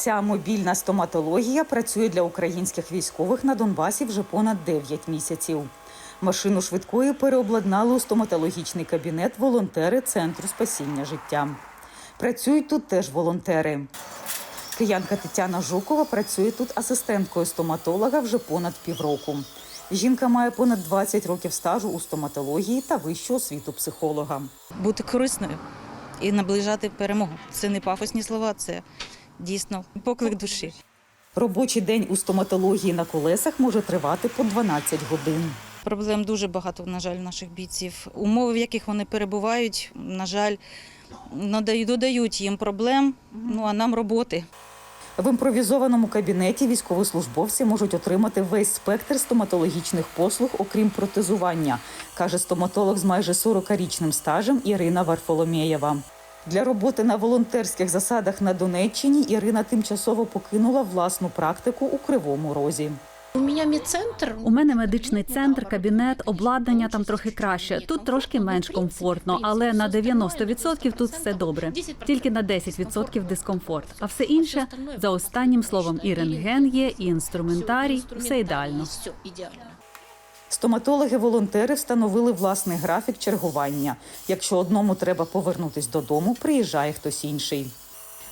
Ця мобільна стоматологія працює для українських військових на Донбасі вже понад 9 місяців. Машину швидкої переобладнали у стоматологічний кабінет волонтери Центру спасіння життя. Працюють тут теж волонтери. Киянка Тетяна Жукова працює тут асистенткою стоматолога вже понад півроку. Жінка має понад 20 років стажу у стоматології та вищу освіту психолога. бути корисною і наближати перемогу. Це не пафосні слова, це дійсно поклик душі. Робочий день у стоматології на колесах може тривати по 12 годин. Проблем дуже багато, на жаль, наших бійців. Умови, в яких вони перебувають, на жаль, додають їм проблем, ну а нам роботи. В імпровізованому кабінеті військовослужбовці можуть отримати весь спектр стоматологічних послуг, окрім протезування, каже стоматолог з майже 40-річним стажем Ірина Варфоломєєва. Для роботи на волонтерських засадах на Донеччині Ірина тимчасово покинула власну практику у Кривому Розі. У мене медцентр. У мене медичний центр, кабінет, обладнання там трохи краще. Тут трошки менш комфортно, але на 90% тут все добре. Тільки на 10% дискомфорт. А все інше за останнім словом і рентген є, і інструментарій. Все ідеально. Стоматологи-волонтери встановили власний графік чергування. Якщо одному треба повернутись додому, приїжджає хтось інший.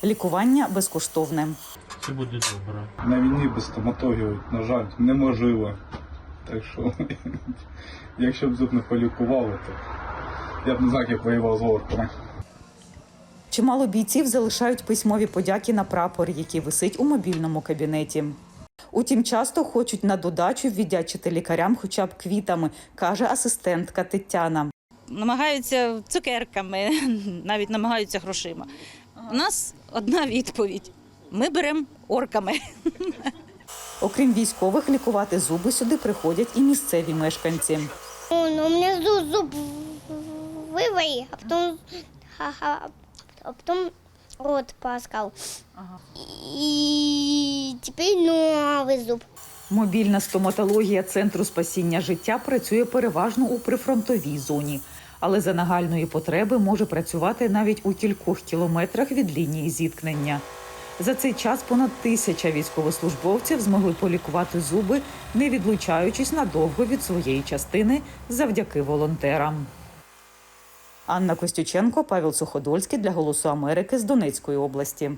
Лікування безкоштовне. Все буде добре. На війні без стоматологів, на жаль, неможливо. Так що, якщо б зуб не полікували, то я б не знав, як воював з орками. Чимало бійців залишають письмові подяки на прапор, який висить у мобільному кабінеті. Утім, часто хочуть на додачу віддячити лікарям хоча б квітами, каже асистентка Тетяна. Намагаються цукерками, навіть намагаються грошима. У нас одна відповідь: ми беремо орками. Окрім військових, лікувати зуби сюди приходять і місцеві мешканці. Ну, ну, у меня зуб, зуб вывали, а потом, ха-ха, а потом рот полоскал. И теперь новый зуб. Мобільна стоматологія Центру спасіння життя працює переважно у прифронтовій зоні, але за нагальної потреби може працювати навіть у кількох кілометрах від лінії зіткнення. За цей час понад тисяча військовослужбовців змогли полікувати зуби, не відлучаючись надовго від своєї частини завдяки волонтерам. Анна Костюченко, Павел Суходольський для Голосу Америки з Донецької області.